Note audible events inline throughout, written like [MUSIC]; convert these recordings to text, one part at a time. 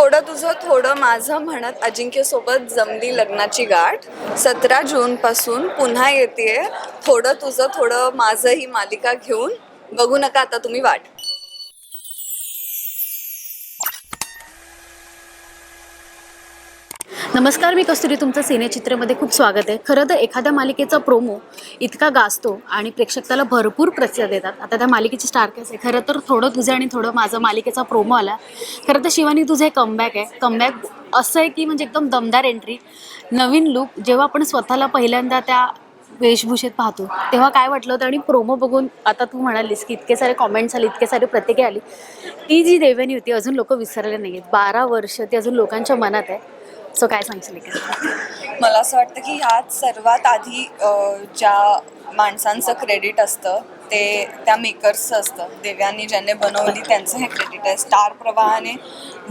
थोडं तुझं थोडं माझं म्हणत अजिंक्यसोबत जमली लग्नाची गाठ. सतरा जूनपासून पुन्हा येते थोडं तुझं थोडं माझं ही मालिका घेऊन. बघू नका आता तुम्ही वाट. नमस्कार मी कस्तुरी. तुमचं सिनेचित्रमध्ये खूप स्वागत आहे. खरं तर एखाद्या मालिकेचा प्रोमो इतका गाजतो आणि प्रेक्षक त्याला भरपूर प्रतिसाद देतात. आता त्या मालिकेची स्टार आहे. खरं तर थोडं तुझं आणि थोडं माझं मालिकेचा प्रोमो आला. खरं तर शिवानी तुझं हे कमबॅक आहे. कमबॅक असं आहे की म्हणजे एकदम दमदार एंट्री नवीन लुक जेव्हा आपण स्वतःला पहिल्यांदा त्या वेशभूषेत पाहतो तेव्हा काय वाटलं होतं? आणि प्रोमो बघून आता तू म्हणालीस की इतके सारे कॉमेंट्स आले इतके सारे प्रतिक्रिया आली. ती जी देवनी होती अजून लोक विसरले नाही आहेत बारा वर्ष ती अजून लोकांच्या मनात आहे. सो काय सांगशील मला असं वाटतं की ह्यात सर्वात आधी अं, ज्या माणसांचं क्रेडिट असतं ते त्या मेकर्सचं असतं. देव्यांनी ज्यांनी बनवली त्यांचं हे क्रेडिट आहे. स्टार प्रवाहाने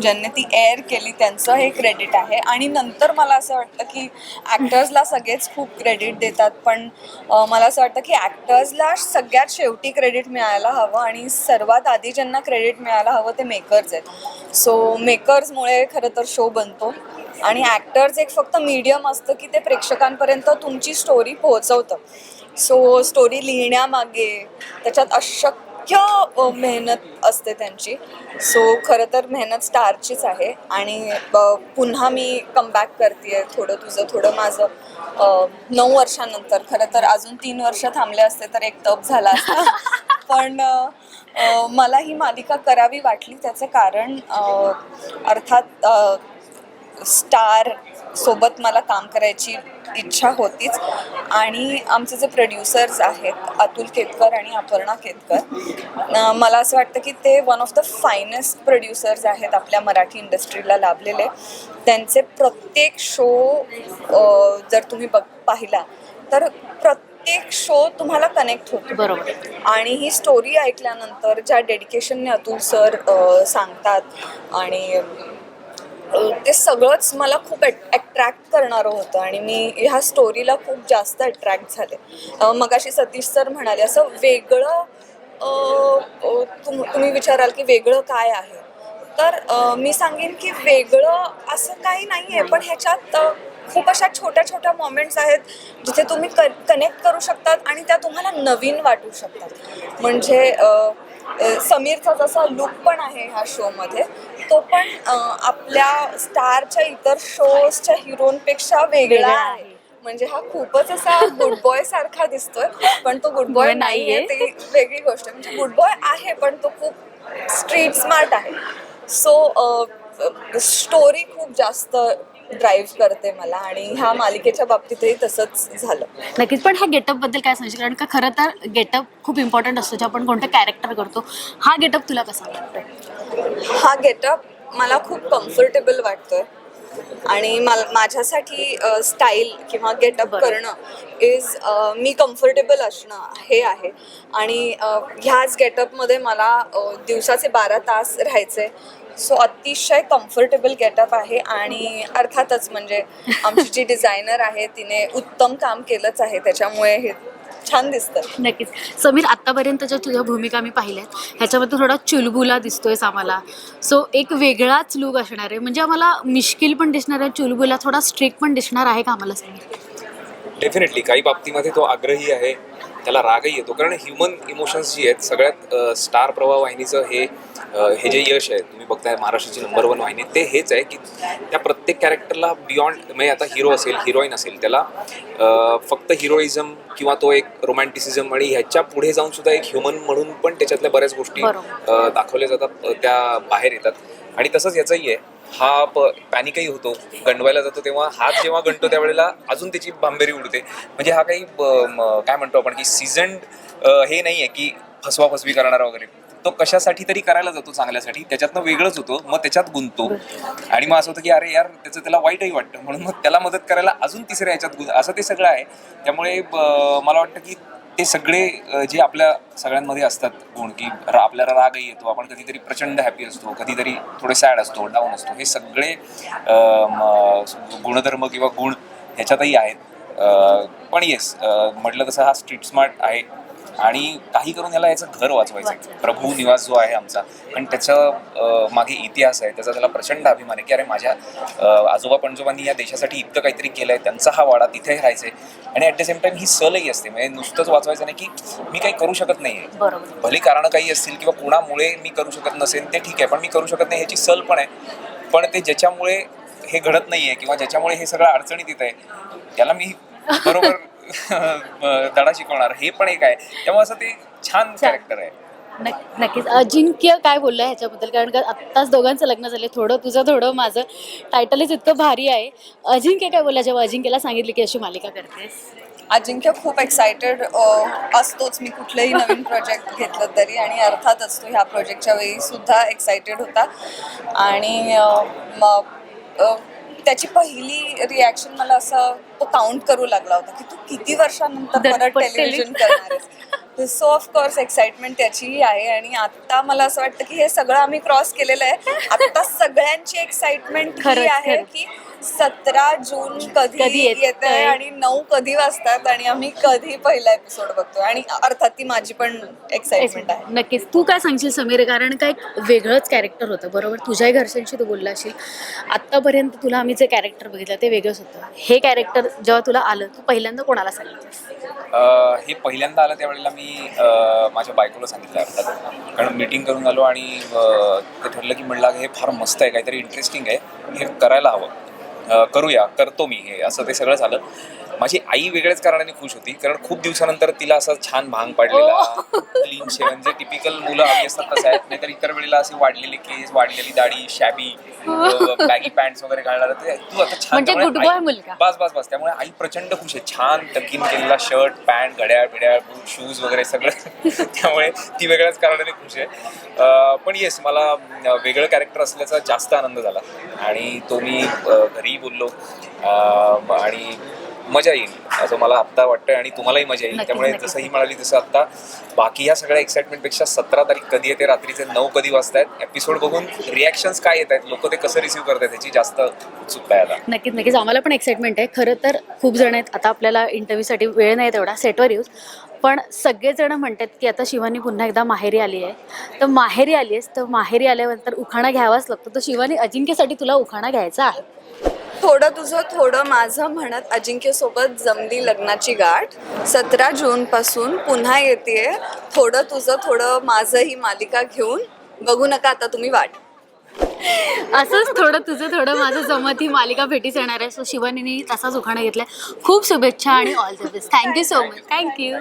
ज्यांनी ती एअर केली त्यांचं हे क्रेडिट आहे. आणि नंतर मला असं वाटतं की ॲक्टर्सला सगळेच खूप क्रेडिट देतात. पण अं, मला असं वाटतं की ॲक्टर्सला सगळ्यात शेवटी क्रेडिट मिळायला हवं आणि सर्वात आधी ज्यांना क्रेडिट मिळायला हवं ते मेकर्स आहेत. सो मेकर्समुळे खरं तर शो बनतो. आणि ॲक्टर्स एक फक्त मीडियम असतं की ते प्रेक्षकांपर्यंत तुमची स्टोरी पोहोचवतं. सो स्टोरी लिहिण्यामागे त्याच्यात अशक्य मेहनत असते त्यांची. सो खरं तर मेहनत स्टारचीच आहे. आणि पुन्हा मी कमबॅक करते थोडं तुझं थोडं माझं. नऊ वर्षानंतर. खरं तर अजून तीन वर्ष थांबले असते तर एक तप झाला असता. [LAUGHS] पण मला ही मालिका करावी वाटली. त्याचं कारण अर्थात स्टार सोबत मला काम करायची इच्छा होतीच. आणि आमचे जे प्रोड्युसर्स आहेत अतुल केतकर आणि अपर्णा केतकर मला असं वाटतं की ते one of the finest producers आहेत आपल्या मराठी इंडस्ट्रीला लाभलेले. त्यांचे प्रत्येक शो जर तुम्ही बघ पाहिला तर प्रत्येक शो तुम्हाला कनेक्ट होतो. बरोबर. आणि ही स्टोरी ऐकल्यानंतर ज्या डेडिकेशनने अतुल सर सांगतात आणि ते सगळंच मला खूप अट्रॅक्ट करणारं होतं आणि मी ह्या स्टोरीला खूप जास्त अट्रॅक्ट झाले. मगाशी सतीश सर म्हणाले असं वेगळं तुम तुम्ही विचाराल की वेगळं काय आहे? तर मी सांगेन की वेगळं असं काही नाही आहे पण ह्याच्यात खूप अशा छोट्या छोट्या मोमेंट्स आहेत जिथे तुम्ही क कनेक्ट करू शकतात आणि त्या तुम्हाला नवीन वाटू शकतात. म्हणजे समीरचा जसा लुक पण आहे ह्या शोमध्ये तो पण आपल्या स्टारच्या इतर शोजच्या हिरोनपेक्षा वेगळा आहे. म्हणजे हा खूपच असा गुड बॉय सारखा दिसतोय पण तो गुड बॉय [LAUGHS] नाहीये. ती वेगळी गोष्ट आहे म्हणजे गुड बॉय आहे पण तो खूप स्ट्रीट स्मार्ट आहे सो स्टोरी खूप जास्त ड्राईव्ह करते मला आणि ह्या मालिकेच्या बाबतीतही तसंच झालं. नक्कीच पण ह्या गेटअपबद्दल काय सांगशील? कारण का खरं तर गेटअप खूप इम्पॉर्टंट असतो जे आपण कोणतं कॅरेक्टर करतो. हा गेटअप तुला कसा वाटतो हा गेटअप मला खूप कम्फर्टेबल वाटतोय. आणि मला माझ्यासाठी स्टाईल किंवा गेटअप. करणं इज मी कम्फर्टेबल असणं हे आहे. आणि ह्याच गेटअपमध्ये मला दिवसाचे बारा तास राहायचे. सो अतिशय कम्फर्टेबल गेटअप आहे आणि अर्थातच म्हणजे आमची जी डिझायनर आहे तिने उत्तम काम केलंच आहे. त्याच्यामुळे हे छान दिसतं नक्कीच. समीर आत्तापर्यंतच्या तुझ्या भूमिका मी पाहिल्यात ह्याच्यामध्ये थोडा चुलबुला दिसतोयस आम्हाला सो एक वेगळाच लुक असणार आहे. म्हणजे आम्हाला मिश्किल पण दिसणार आहे चुलबुला थोडा स्ट्रिक पण दिसणार आहे का आम्हाला समीर? डेफिनेटली काही बाबतीमध्ये तो आग्रही आहे. त्याला रागही येतो. कारण ह्युमन इमोशन्स जी आहेत सगळ्यात स्टार प्रवाह वाहिनीचं हे हे जे यश आहे तुम्ही बघताय महाराष्ट्राची नंबर वन वाहिनी ते हेच आहे की त्या प्रत्येक कॅरेक्टरला बियॉन्ड म्हणजे आता हिरो असेल हिरोईन असेल त्याला फक्त हिरोईझम किंवा तो एक रोमॅन्टिसिझम आणि ह्याच्या पुढे जाऊन सुद्धा एक ह्युमन म्हणून पण त्याच्यातल्या बऱ्याच गोष्टी दाखवल्या जातात त्या बाहेर येतात. आणि तसंच याचंही आहे हा पॅनिकही होतो गंडवायला जातो तेव्हा हात जेव्हा गणतो त्यावेळेला अजून त्याची भांबेरी उडते. म्हणजे हा काही काय म्हणतो आपण की सीझन हे नाही आहे की फसवा फसवी करणारा वगैरे. तो कशासाठी तरी करायला जातो चांगल्यासाठी त्याच्यातनं वेगळंच होतो मग त्याच्यात गुंततो. आणि मग असं होतं की अरे यार त्याचं त्याला वाईटही वाटतं म्हणून मग त्याला मदत करायला अजून तिसऱ्या याच्यात गुंत असं ते सगळं आहे. त्यामुळे मला वाटतं की ते सगळे जे आपल्या सगळ्यांमध्ये असतात गुण की आपल्याला रागही येतो आपण कधीतरी प्रचंड हॅपी असतो कधीतरी थोडे सॅड असतो डाऊन असतो हे सगळे गुणधर्म किंवा गुण ह्याच्यातही आहेत. पण येस म्हटलं तसं हा स्ट्रीट स्मार्ट आहे. आणि काही करून याला याचं घर वाचवायचं. आहे प्रभू निवास जो आहे आमचा. आणि त्याचं अं, मागे इतिहास आहे. त्याचा त्याला प्रचंड अभिमान आहे की अरे माझ्या आजोबा पणजोबांनी या देशासाठी इतकं काहीतरी केलं आहे त्यांचा हा वाडा तिथे राहायचे आणि ॲट द सेम टाइम ही सहलही असते. म्हणजे नुसतंच वाचवायचं नाही की मी काही करू शकत नाही आहे भले कारणं काही असतील किंवा कुणामुळे मी करू शकत नसेल ते ठीक आहे. पण मी करू शकत नाही ह्याची सल पण आहे. पण ते ज्याच्यामुळे हे घडत नाही आहे किंवा ज्याच्यामुळे हे सगळं अडचणीत येत आहे त्याला मी बरोबर धडा शिकवणार. हे पण एक आहे. त्यामुळे असं ते छान कॅरेक्टर आहे. नक्क- नक्कीच. अजिंक्य काय बोललं ह्याच्याबद्दल? कारण का आत्ताच दोघांचं लग्न झालं थोडं तुझं थोडं माझं टायटलच इतकं भारी आहे. अजिंक्य काय बोलला जेव्हा अजिंक्यला सांगितली की अशी मालिका करतेस? अजिंक्य खूप एक्सायटेड असतोच. मी कुठलंही नवीन प्रोजेक्ट घेतलं तरी आणि अर्थातच तो ह्या प्रोजेक्टच्या वेळी सुद्धा एक्सायटेड होता. आणि त्याची पहिली रिॲक्शन मला असं तो काउंट करू लागला होता की तू किती वर्षानंतर परत टेलिव्हिजन करणार सो ऑफकोर्स एक्साइटमेंट त्याचीही आहे आणि आता मला असं वाटतं की हे सगळं आम्ही क्रॉस केलेलं आहे. आता सगळ्यांची एक्साइटमेंट ही खरंच, आहे. की सतरा जून कधी कधी? येत आहे आणि नऊ कधी वाजतात आणि आम्ही कधी पहिला एपिसोड बघतो आणि अर्थात ती माझी पण एक्साइटमेंट आहे. नक्कीच. तू काय सांगशील समीर? कारण काय एक वेगळंच कॅरेक्टर होतं बरोबर? तुझ्याही घरच्यांशी तू बोलला असेल आत्तापर्यंत तुला आम्ही जे कॅरेक्टर बघितलं ते वेगळंच होतं. हे कॅरेक्टर जेव्हा तुला आलं तू पहिल्यांदा कोणाला सांगितलं अं, हे पहिल्यांदा आलं त्यावेळेला मी अं, माझ्या बायकोला सांगितलं अर्थात. कारण मीटिंग करून आलो आणि अं, ते ठरलं की म्हणलं हे फार मस्त आहे काहीतरी इंटरेस्टिंग आहे. हे करायला हवं. करूया करतो मी हे असं ते सगळं झालं. माझी आई वेगळ्याच कारणाने खुश होती कारण खूप दिवसानंतर तिला असं छान भांग पाडलेला क्लीन शेवन जे टिपिकल मुलं हवी असतात तसं आहेत नाहीतर इतर वेळेला असे वाढलेले केस वाढलेली दाढी शॅबी बॅगी पॅन्ट्स वगैरे घालणार ते तू आता छान म्हणजे. बस बस बस. त्यामुळे आई प्रचंड खुश आहे. छान टकीन केलेला शर्ट पॅन्ट घड्याळ बिड्याळ बूट शूज वगैरे सगळं. [LAUGHS] त्यामुळे ती वेगळ्याच कारणाने खुश आहे. पण येस मला वेगळं कॅरेक्टर असल्याचा जास्त आनंद झाला. आणि तो मी अं, घरीही बोललो. आणि मजा येईल. असं मला आत्ता वाटतंय आणि तुम्हालाही मजा येईल. त्यामुळे. जसं ही म्हणाली तसं आत्ता बाकी ह्या सगळ्या एक्साइटमेंटपेक्षा सतरा तारीख कधी येते रात्रीचे नऊ कधी वाजतायत एपिसोड बघून रिॲक्शन्स काय येत आहेत लोक ते कसं रिसीव्ह करतात ह्याची जास्त उत्सुकता आहे आता. नक्कीच नक्कीच. आम्हाला पण एक्साइटमेंट आहे. खरं तर खूप जण आहेत. आता आपल्याला इंटरव्ह्यूसाठी वेळ नाही तेवढा सेटवर येऊस पण सगळेजण म्हणतात की आता शिवानी पुन्हा एकदा माहेरी आली आहे. तर माहेरी आली आहेस तर माहेरी आल्यानंतर उखाणा घ्यावाच लागतो. तर शिवानी अजिंक्यसाठी तुला उखाणा घ्यायचा आहे. थोडं तुझं थोडं माझं म्हणत अजिंक्यसोबत जमली लग्नाची गाठ. सतरा जूनपासून पुन्हा येते थोडं तुझं थोडं माझं ही मालिका घेऊन बघू नका आता तुम्ही वाट. असंच थोडं तुझं थोडं माझं जमत ही मालिका भेटीस येणार आहे. सो शिवानीने तसाच उखाणा घेतलाय. खूप शुभेच्छा आणि all the best thank you so much thank you